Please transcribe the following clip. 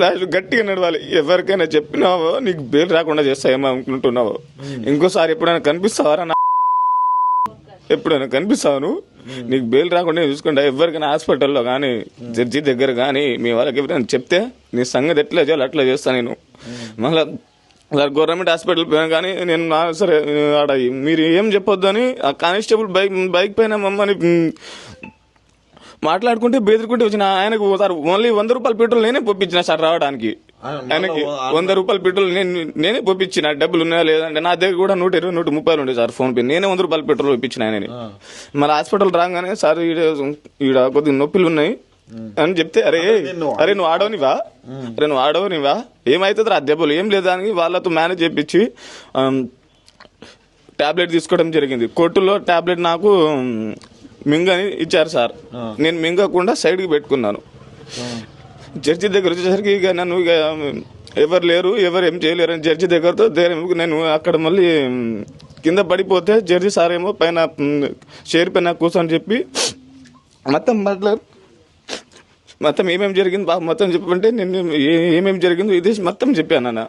Last గట్టిగా నడవాలి. ఎవరికైనా చెప్పినావో నీకు బెయిల్ రాకుండా చేస్తా ఏమో అనుకుంటున్నావో ఇంకోసారి ఎప్పుడైనా కనిపిస్తావారా నా ఎప్పుడైనా కనిపిస్తావు నువ్వు? నీకు బెయిల్ రాకుండా చూసుకుంటా. ఎవరికైనా హాస్పిటల్లో కానీ జడ్జి దగ్గర కానీ మీ వాళ్ళకి ఎవరైనా చెప్తే నీ సంగతి ఎట్లా చేయాలి అట్లా చేస్తాను నేను. మళ్ళీ గవర్నమెంట్ హాస్పిటల్ పోయాను కానీ నేను నా సరే ఆడ మీరు ఏం చెప్పొద్దు అని ఆ కానిస్టేబుల్ బైక్ బైక్ పైన మమ్మల్ని మాట్లాడుకుంటే బెదిరుకుంటే వచ్చిన ఆయనకు సార్ ఓన్లీ వంద రూపాయల పెట్రోల్ నేనే పంపించిన సార్ రావడానికి. ఆయన ఆయనకి వంద రూపాయల పెట్రోల్ నేను నేనే పంపించిన. డబ్బులు ఉన్నాయా లేదంటే నా దగ్గర కూడా నూట ఇరవై నూట ముప్పై ఉండే సార్ ఫోన్ పే. నేనే వంద రూపాయల పెట్రోల్ పంపించిన ఆయనని. మళ్ళీ హాస్పిటల్ రాగానే సార్ ఈడ ఈడ కొద్దిగా నొప్పులు ఉన్నాయి అని చెప్తే అరే అరే నువ్వు ఆడవనివా? అరే నువ్వు ఆడవనివా? ఏమైతుంది రా దెబ్బలు? ఏం లేదా అని వాళ్ళతో మేనేజ్ చేపించి టాబ్లెట్ తీసుకోవడం జరిగింది. కోర్టులో టాబ్లెట్ నాకు మింగని ఇచ్చారు సార్. నేను మింగకుండా సైడ్కి పెట్టుకున్నాను. జడ్జి దగ్గర వచ్చేసరికి ఇక నన్ను ఇక ఎవరు లేరు ఎవరు ఏం చేయలేరు అని జడ్జి దగ్గరతో నేను అక్కడ మళ్ళీ కింద పడిపోతే జడ్జి సార్ ఏమో పైన చైర్ పైన కూర్చొని చెప్పి మొత్తం మాట్లాడు మొత్తం ఏమేమి జరిగింది బాగా మొత్తం చెప్పంటే నేను ఏమేమి జరిగిందో ఇది మొత్తం చెప్పాను అన్న